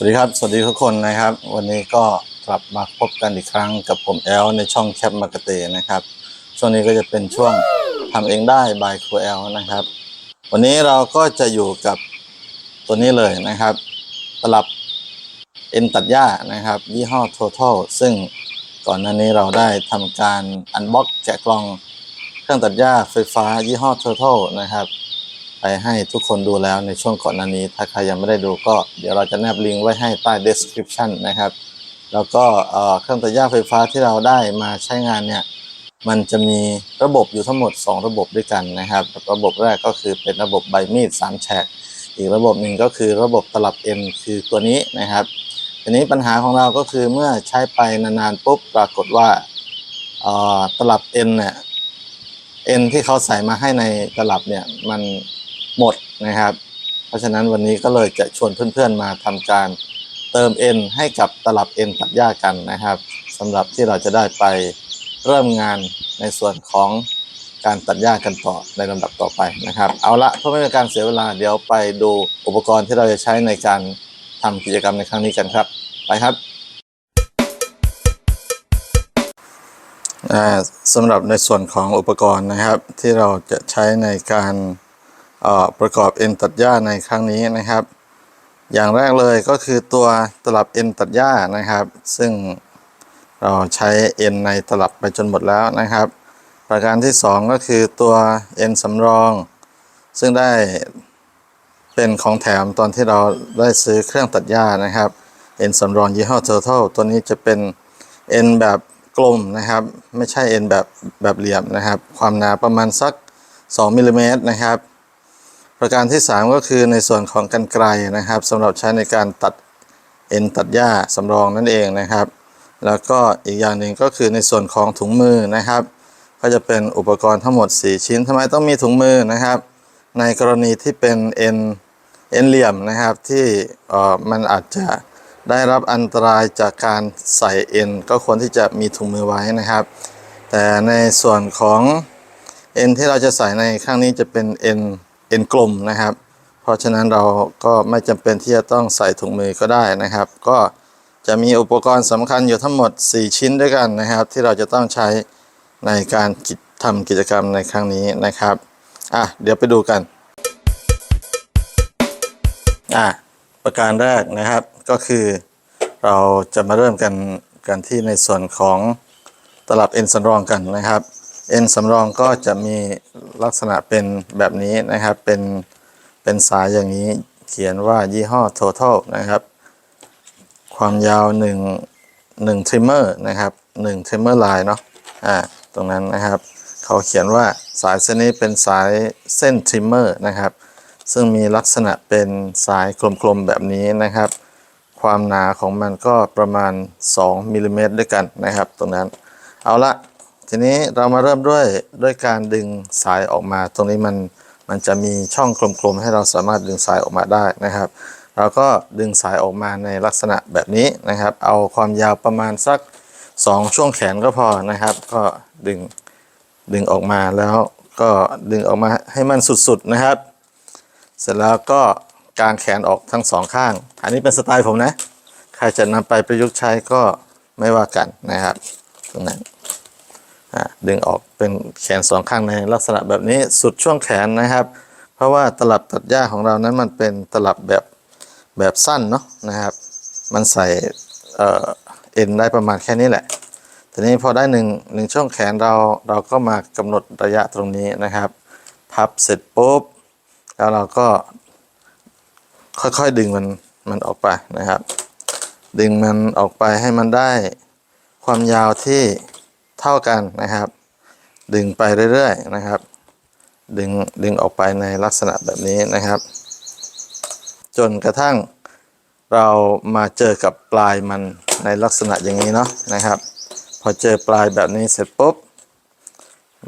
สวัสดีครับ สวัสดีทุกคนนะครับ วันนี้ก็กลับมาพบกันอีกครั้งกับผมแอลในช่องแคปมากเตนะครับ ช่วงนี้ก็จะเป็นช่วงทำเองได้บายครูแอลนะครับ วันนี้เราก็จะอยู่กับตัวนี้เลยนะครับ ตลับเอ็นตัดหญ้านะครับ ยี่ห้อ Total ซึ่งก่อนหน้านี้เราได้ทำการอันบ็อกแกะกล่องเครื่องตัดหญ้าไฟฟ้ายี่ห้อ Total นะครับ ไปให้ทุกคนดูแล้วในช่วงก่อนหน้านี้ ถ้าใครยังไม่ได้ดูก็เดี๋ยวเราจะแนบลิงก์ไว้ให้ใต้ description นะครับ แล้วก็เครื่องตัดหญ้าไฟฟ้าที่เราได้มาใช้งานเนี่ยมันจะมีระบบอยู่ทั้งหมด 2 ระบบด้วยกันนะครับ ระบบแรกก็คือเป็นระบบใบมีด3แฉกอีกระบบหนึ่งก็คือระบบตลับ N คือตัวนี้นะครับทีนี้ปัญหาของเราก็คือเมื่อใช้ไปนานๆปุ๊บปรากฏว่าตลับ N เนี่ย N ที่เขาใส่มาให้ในตลับเนี่ยมัน หมดนะครับ เพราะฉะนั้นวันนี้ก็เลยจะชวนเพื่อนๆมาทำการเติม N ให้กับตลับ N ตัดหญ้ากันนะครับสำหรับที่เราจะได้ไปเริ่มงานในส่วนของการตัดหญ้ากันต่อในลำดับต่อไปนะครับ เอาละเพื่อไม่เป็นการเสียเวลาเดี๋ยวไปดูอุปกรณ์ที่เราจะใช้ในการทำกิจกรรมในครั้งนี้กันครับ ไปครับสำหรับในส่วนของอุปกรณ์นะครับที่เราจะใช้ในการ ประกอบเอ็นตัดหญ้าในครั้งนี้นะครับ อย่างแรกเลยก็คือตัวตลับเอ็นตัดหญ้านะครับ ซึ่งเราใช้เอ็นในตลับไปจนหมดแล้วนะครับ ประการที่สองก็คือตัวเอ็นสำรอง ซึ่งได้เป็นของแถมตอนที่เราได้ซื้อเครื่องตัดหญ้านะครับเอ็นสำรองยี่ห้อ Total ตัวนี้จะเป็นเอ็นแบบกลมนะครับ ไม่ใช่เอ็นแบบแบบเหลี่ยมนะครับ ความหนาประมาณสัก 2มิลลิเมตรนะครับ ประการที่ 3 ก็คือในส่วนของกันไกรนะครับสำหรับใช้ในการตัดเอ็นตัดหญ้าสำรองนั่นเองนะครับ แล้วก็อีกอย่างหนึ่งก็คือในส่วนของถุงมือนะครับ ก็จะเป็นอุปกรณ์ทั้งหมด 4 ชิ้นทำไมต้องมีถุงมือนะครับ ในกรณีที่เป็นเอ็นเอ็นเหลี่ยมนะครับที่มันอาจจะได้รับอันตรายจากการใส่เอ็นก็ควรที่จะมีถุงมือไว้นะครับ แต่ในส่วนของเอ็นที่เราจะใส่ในครั้งนี้จะเป็นเอ็น เอ็นกลมนะครับ เพราะฉะนั้นเราก็ไม่จำเป็นที่จะต้องใส่ถุงมือก็ได้นะครับ ก็จะมีอุปกรณ์สำคัญอยู่ทั้งหมด 4 ชิ้นด้วยกันนะครับ ที่เราจะต้องใช้ในการกิจทำกิจกรรมในครั้งนี้นะครับอะเดี๋ยวไปดูกันอะประการแรกนะครับก็คือเราจะมาเริ่มกันกันที่ในส่วนของตลับเอ็นสำรองกันนะครับ เอ็นสำรองก็จะมีลักษณะเป็นแบบนี้นะครับ เป็นเป็นสายอย่างนี้เขียนว่ายี่ห้อ Total นะครับ ความยาว 1 1 trimmer นะครับ 1 trimmer line เนาะอ่าตรงนั้นนะครับ เขาเขียนว่าสายเส้นนี้เป็นสายเส้น trimmer นะครับ ซึ่งมีลักษณะเป็นสายกลมๆแบบนี้นะครับ ความหนาของมันก็ประมาณ 2มิลลิเมตรด้วยกันนะครับ ตรงนั้นเอาละ ทีนี้เรามาเริ่มด้วยด้วยการดึงสายออกมา ตรงนี้มันมันจะมีช่องกลมๆ ให้เราสามารถดึงสายออกมาได้นะครับ เราก็ดึงสายออกมาในลักษณะแบบนี้นะครับ เอาความยาวประมาณสัก 2 ช่วงแขนก็พอนะครับ ก็ดึงดึงออกมาแล้วก็ดึงออกมาให้มันสุดๆนะครับ เสร็จแล้วก็กางแขนออกทั้งสองข้าง อันนี้เป็นสไตล์ผมนะ ใครจะนำไปประยุกต์ใช้ก็ไม่ว่ากันนะครับ ตรงนั้น ดึงออกเป็นแขนสองข้างในลักษณะแบบนี้สุดช่วงแขนนะครับ เพราะว่าตลับตัดหญ้าของเรานั้นมันเป็นตลับแบบแบบสั้นเนาะนะครับ มันใส่เอ่อเอ็นได้ประมาณแค่นี้แหละทีนี้พอได้หนึ่งหนึ่งช่วงแขนเราเราก็มากำหนดระยะตรงนี้นะครับ พับเสร็จปุ๊บแล้วเราก็ค่อยๆดึงมันมันออกไปนะครับ ดึงมันออกไปให้มันได้ความยาวที่ เท่ากันนะครับ ดึงไปเรื่อยๆนะครับ ดึงดึงออกไปในลักษณะแบบนี้นะครับ จนกระทั่งเรามาเจอกับปลายมันในลักษณะอย่างนี้เนาะนะครับ พอเจอปลายแบบนี้เสร็จปุ๊บ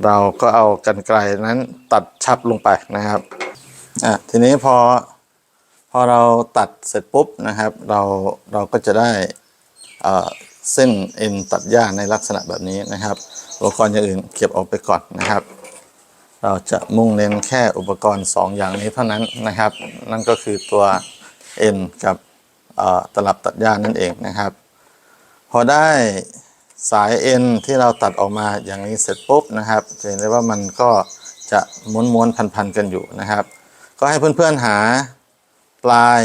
เราก็เอากันไกลนั้นตัดชับลงไปนะครับอะทีนี้พอพอเราตัดเสร็จปุ๊บนะครับ เราเราก็จะได้ เส้นเอ็นตัดหญ้าในลักษณะแบบนี้นะครับ อุปกรณ์อย่างอื่นเก็บออกไปก่อนนะครับ เราจะมุ่งเน้นแค่อุปกรณ์ 2 อย่างนี้เท่านั้นนะครับ นั่นก็คือตัวเอ็นกับตลับตัดหญ้านั่นเองนะครับ พอได้สายเอ็นที่เราตัดออกมาอย่างนี้เสร็จปุ๊บนะครับจะเห็นได้ว่ามันก็จะม้วนๆพันๆกันอยู่นะครับ ก็ให้เพื่อนๆหาปลาย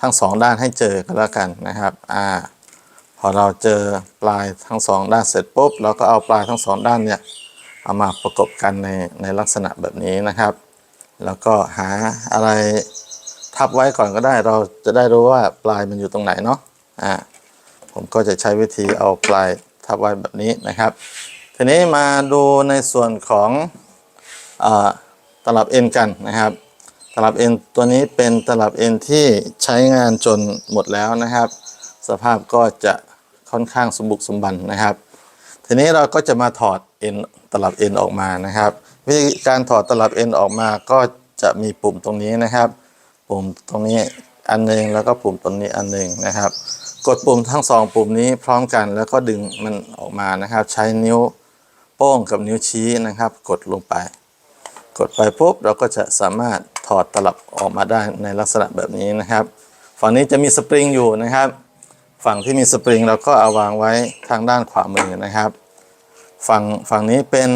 ทั้งสองด้านให้เจอก็แล้วกันนะครับ อ่า พอเราเจอปลายทั้งสองด้านเสร็จปุ๊บเราก็เอาปลายทั้งสองด้านเนี่ยเอามาประกบกันในในลักษณะแบบนี้นะครับ แล้วก็หาอะไรทับไว้ก่อนก็ได้ เราจะได้รู้ว่าปลายมันอยู่ตรงไหนเนาะอ่าผมก็จะใช้วิธีเอาปลายทับไว้แบบนี้นะครับ ทีนี้มาดูในส่วนของอตลับเอ็นกันนะครับ ตลับเอ็นตัวนี้เป็นตลับเอ็นที่ใช้งานจนหมดแล้วนะครับ สภาพก็จะ ค่อนข้างสมบุกสมบันนะครับ ทีนี้เราก็จะมาถอดเอ็นตลับเอ็นออกมานะครับ วิธีการถอดตลับเอ็นออกมาก็จะมีปุ่มตรงนี้นะครับ ปุ่มตรงนี้อันหนึงแล้วก็ปุ่มตรงนี้อันหนึงนะครับ กดปุ่มทั้งสองปุ่มนี้พร้อมกันแล้วก็ดึงมันออกมานะครับ ใช้นิ้วโป้งกับนิ้วชี้นะครับ กดลงไป กดไปปุ๊บเราก็จะสามารถถอดตลับออกมาได้ในลักษณะแบบนี้นะครับ ฝั่งนี้จะมีสปริงอยู่นะครับ ฝั่งที่มีสปริงเราก็เอาวางไว้ทางด้านขวามือนะครับ ฝั่งฝั่งนี้เป็น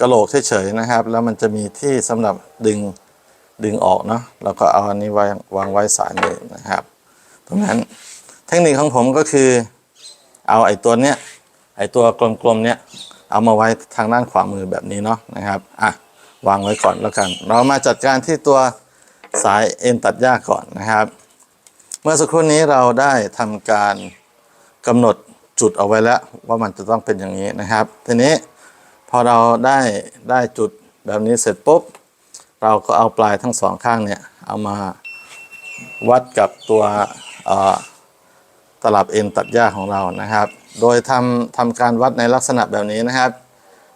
กระโหลกเฉยๆนะครับ แล้วมันจะมีที่สำหรับดึงดึงออกเนาะเราก็เอาอันนี้ไว้วางไว้สายมือนะครับ ตรงนั้นเทคนิคของผมก็คือเอาไอ้ตัวเนี้ยไอ้ตัวกลมๆเนี้ยเอามาไว้ทางด้านขวามือแบบนี้เนาะนะครับอะวางไว้ก่อนแล้วกัน เรามาจัดการที่ตัวสายเอ็นตัดหญ้าก่อนนะครับ มื่อสักครู่นี้เราได้ทำการกำหนดจุดเอาไว้แล้ว ว่ามันจะต้องเป็นอย่างนี้นะครับ ทีนี้พอเราได้ได้จุดแบบนี้เสร็จปุ๊บ เราก็เอาปลายทั้งสองข้างเนี่ย เอามาวัดกับตัวตลับเอ็นตัดหญ้าของเรานะครับ โดยทำทำการวัดในลักษณะแบบนี้นะครับ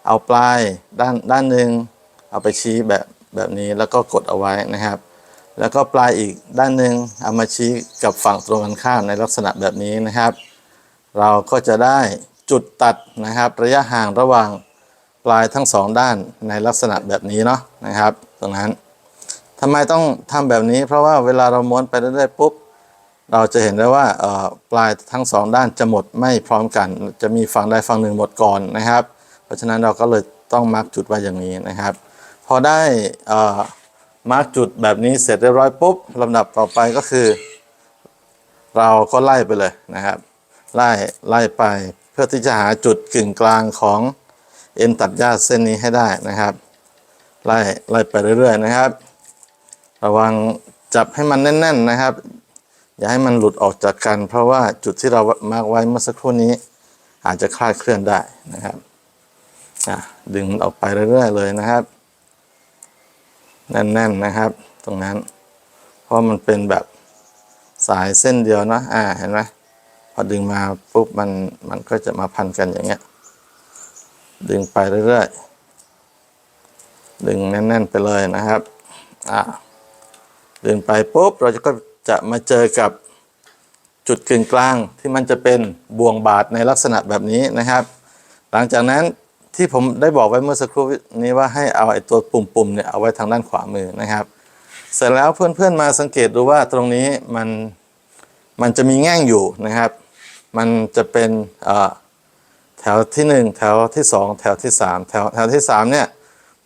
เอาปลายด้านด้านหนึ่งเอาไปชี้แบบแบบนี้แล้วก็กดเอาไว้นะครับ แล้วก็ปลายอีกด้านหนึ่งเอามาชี้กับฝั่งตรงกันข้ามในลักษณะแบบนี้นะครับ เราก็จะได้จุดตัดนะครับระยะห่างระหว่างปลายทั้งสองด้านในลักษณะแบบนี้เนาะนะครับ ตรงนั้นทำไมต้องทำแบบนี้ เพราะว่าเวลาเราม้วนไปเรื่อยๆปุ๊บเราจะเห็นได้ว่าปลายทั้งสองด้านจะหมดไม่พร้อมกัน จะมีฝั่งใดฝั่งหนึ่งหมดก่อนนะครับ เพราะฉะนั้นเราก็เลยต้องมาร์กจุดไว้อย่างนี้นะครับ พอได้ มาร์กจุดแบบนี้เสร็จเรียบร้อยปุ๊บลำดับต่อไปก็คือ เราก็ไล่ไปเลยนะครับ ไล่ไล่ไปเพื่อที่จะหาจุดกึ่งกลางของเอ็นตัดหญ้าเส้นนี้ให้ได้นะครับ ไล่ไล่ไปเรื่อยๆนะครับ ระวังจับให้มันแน่น ๆนะครับ อย่าให้มันหลุดออกจากกัน เพราะว่าจุดที่เรามาร์กไว้เมื่อสักครู่นี้ อาจจะคลาดเคลื่อนได้นะครับอะดึงมันออกไปเรื่อยๆเลยนะครับ แน่นๆนะครับ ตรงนั้น เพราะมันเป็นแบบสายเส้นเดียวเนะอ่าเห็นไหมพอดึงมาปุ๊บมันมันก็จะมาพันกันอย่างเงี้ย ดึงไปเรื่อยๆ ดึงแน่น ๆ ไปเลยนะครับอ่าดินไปปุ๊บเราจะก็จะมาเจอกับจุดกึ่งกลางที่มันจะเป็นบ่วงบาทในลักษณะแบบนี้นะครับ หลังจากนั้น ที่ผมได้บอกไว้เมื่อสักครู่นี้ว่าให้เอาไอ้ตัวปุ่มๆเนี่ยเอาไว้ทางด้านขวามือนะครับ เสร็จแล้วเพื่อนๆมาสังเกตดูว่าตรงนี้มันมันจะมีแง่งอยู่นะครับ มันจะเป็นแถวที่หนึ่งแถวที่สองแถวที่สามแถวแถวที่สามเนี่ย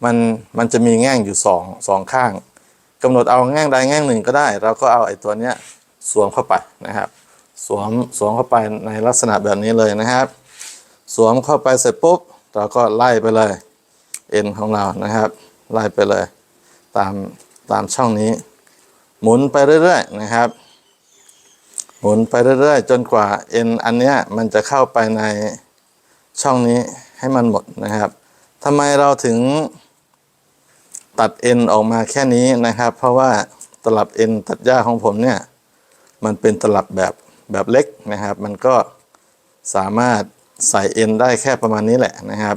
มันมันจะมีแง่งอยู่สองสองข้างกำหนดเอาแง่งใดแง่งหนึ่งก็ได้ เราก็เอาไอ้ตัวเนี้ยสวมเข้าไปนะครับ สวมสวมเข้าไปในลักษณะแบบนี้เลยนะครับ สวมเข้าไปเสร็จปุ๊บ เราก็ไล่ไปเลยเอ็นของเรานะครับ ไล่ไปเลยตามตามช่องนี้ หมุนไปเรื่อยๆนะครับ หมุนไปเรื่อยๆ จนกว่าเอ็นอันเนี้ยมันจะเข้าไปในช่องนี้ให้มันหมดนะครับทำไมเราถึงตัดเอ็นออกมาแค่นี้นะครับ เพราะว่าตลับเอ็นตัดหญ้าของผมเนี่ย มันเป็นตลับแบบแบบเล็กนะครับ มันก็สามารถ ใส่เอ็นได้แค่ประมาณนี้แหละนะครับ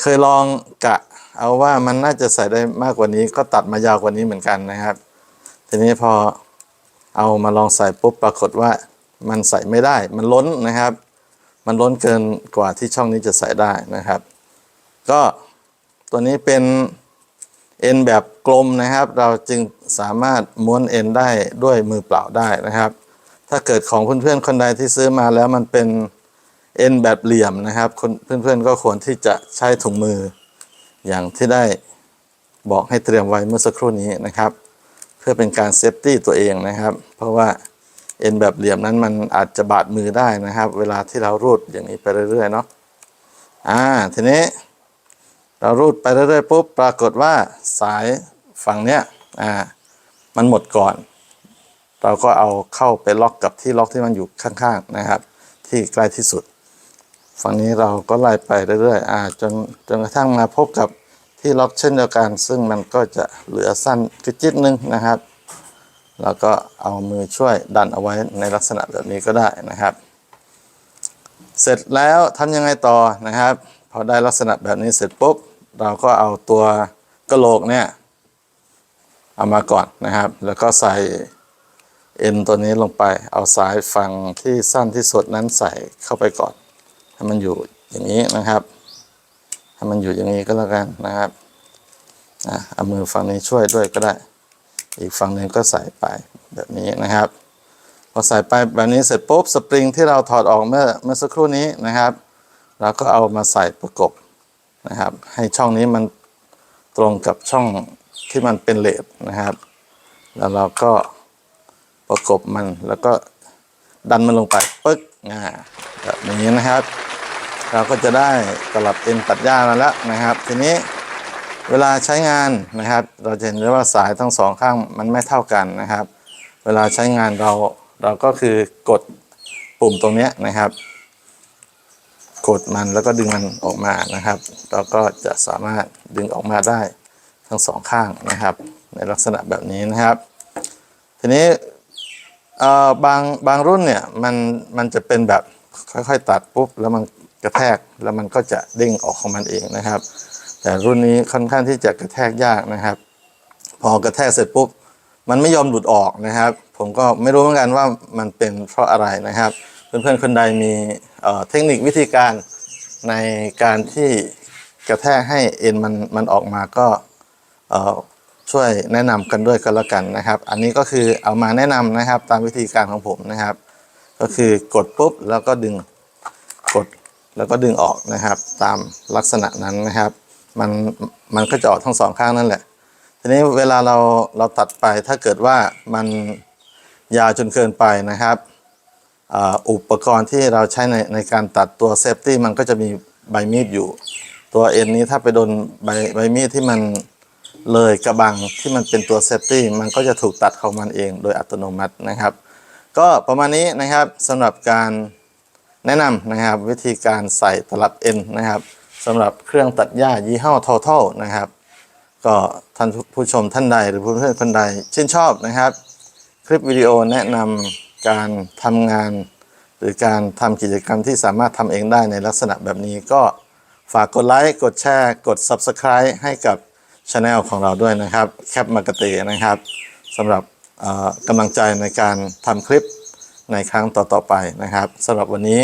เคยลองกะเอาว่ามันน่าจะใส่ได้มากกว่านี้ก็ตัดมายาวกว่านี้เหมือนกันนะครับ ทีนี้พอเอามาลองใส่ปุ๊บปรากฏว่ามันใส่ไม่ได้ มันล้นนะครับ มันล้นเกินกว่าที่ช่องนี้จะใส่ได้นะครับ ก็ตัวนี้เป็นเอ็นแบบกลมนะครับ เราจึงสามารถม้วนเอ็นได้ด้วยมือเปล่าได้นะครับ ถ้าเกิดของเพื่อนๆคนใดที่ซื้อมาแล้วมันเป็น เอ็นแบบเหลี่ยมนะครับเพื่อนๆก็ควรที่จะใช้ถุงมือ อย่างที่ได้บอกให้เตรียมไว้เมื่อสักครู่นี้นะครับ เพื่อเป็นการเซฟตี้ตัวเองนะครับ เพราะว่าเอ็นแบบเหลี่ยมนั้นมันอาจจะบาดมือได้นะครับ เวลาที่เรารูดอย่างนี้ไปเรื่อยๆเนาะอ่าทีนี้ เรารูดไปเรื่อยๆปุ๊บปรากฏว่าสายฝั่งเนี้ยอ่ามันหมดก่อน เราก็เอาเข้าไปล็อกกับที่ล็อกที่มันอยู่ข้างๆนะครับ ที่ใกล้ที่สุด ฝั่งนี้เราก็ไล่ไปเรื่อยๆอ่าจนจนกระทั่งมาพบกับที่ล็อกเช่นเดียวกัน ซึ่งมันก็จะเหลือสั้นกระจิตนึงนะครับ แล้วก็เอามือช่วยดันเอาไว้ในลักษณะแบบนี้ก็ได้นะครับ เสร็จแล้วทำยังไงต่อนะครับ พอได้ลักษณะแบบนี้เสร็จปุ๊บเราก็เอาตัวกระโหลกเนี่ยเอามาก่อนนะครับ แล้วก็ใส่เอ็นตัวนี้ลงไป เอาสายฝั่งที่สั้นที่สุดนั้นใส่เข้าไปก่อน ให้มันอยู่อย่างนี้นะครับให้มันอยู่อย่างนี้ก็แล้วกันนะครับอะเอามือฝั่งนี้ช่วยด้วยก็ได้ อีกฝั่งหนึ่งก็ใส่ไปแบบนี้นะครับ พอใส่ไปแบบนี้เสร็จปุ๊บสปริงที่เราถอดออกเมื่อเมื่อสักครู่นี้นะครับเราก็เอามาใส่ประกบนะครับ ให้ช่องนี้มันตรงกับช่องที่มันเป็นเลดนะครับ แล้วเราก็ประกบมันแล้วก็ดันมันลงไปปึ๊กอ่าแบบนี้นะครับ เราก็จะได้ตลับเอ็นตัดหญ้ามาแล้วนะครับ ทีนี้เวลาใช้งานนะครับ เราจะเห็นได้ว่าสายทั้งสองข้างมันไม่เท่ากันนะครับ เวลาใช้งานเราเราก็คือกดปุ่มตรงนี้นะครับ กดมันแล้วก็ดึงมันออกมานะครับ เราก็จะสามารถดึงออกมาได้ทั้งสองข้างนะครับ ในลักษณะแบบนี้นะครับ ทีนี้เอ่อบางบางรุ่นเนี่ยมันมันจะเป็นแบบค่อยๆ ตัดปุ๊บแล้วมัน กระแทกแล้วมันก็จะเด้งออกของมันเองนะครับ แต่รุ่นนี้ค่อนข้างที่จะกระแทกยากนะครับ พอกระแทกเสร็จปุ๊บมันไม่ยอมหลุดออกนะครับ ผมก็ไม่รู้เหมือนกันว่ามันเป็นเพราะอะไรนะครับ เพื่อนๆคนใดมีเเทคนิควิธีการในการที่กระแทกให้เอ็นมันมันออกมาก็ช่วยแนะนำกันด้วยกันแล้วกันนะครับ อันนี้ก็คือเอามาแนะนำนะครับตามวิธีการของผมนะครับ ก็คือกดปุ๊บแล้วก็ดึง แล้วก็ดึงออกนะครับ ตามลักษณะนั้นนะครับ มันมันก็จะออกทั้งสองข้างนั่นแหละ ทีนี้เวลาเราเราตัดไปถ้าเกิดว่ามันยาวจนเกินไปนะครับอ,อุปกรณ์ที่เราใช้ในในการตัดตัวเซฟตี้มันก็จะมีใบมีดอยู่ ตัวเอ็นนี้ถ้าไปโดนใบใบมีดที่มันเลยกระบังที่มันเป็นตัวเซฟตี้มันก็จะถูกตัดของมันเองโดยอัตโนมัตินะครับ ก็ประมาณนี้นะครับสำหรับการ แนะนำนะครับวิธีการใส่ตลับเอ็นนะครับสำหรับเครื่องตัดหญ้ายี่ห้อ Total นะครับ ก็ท่านผู้ชมท่านใดหรือเพื่อนๆคนใดชื่นชอบนะครับ คลิปวิดีโอแนะนำการทำงาน หรือการทำกิจกรรมที่สามารถทำเองได้ในลักษณะแบบนี้ก็ฝากกดไลค์ กดแชร์ กด Subscribe ให้กับช anel ของเราด้วยนะครับ แคปมากเตนะครับสำหรับกำลังใจในการทำคลิป ในครั้งต่อๆไปนะครับสำหรับวันนี้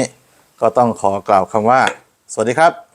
ก็ต้องขอกล่าวคำว่า สวัสดีครับ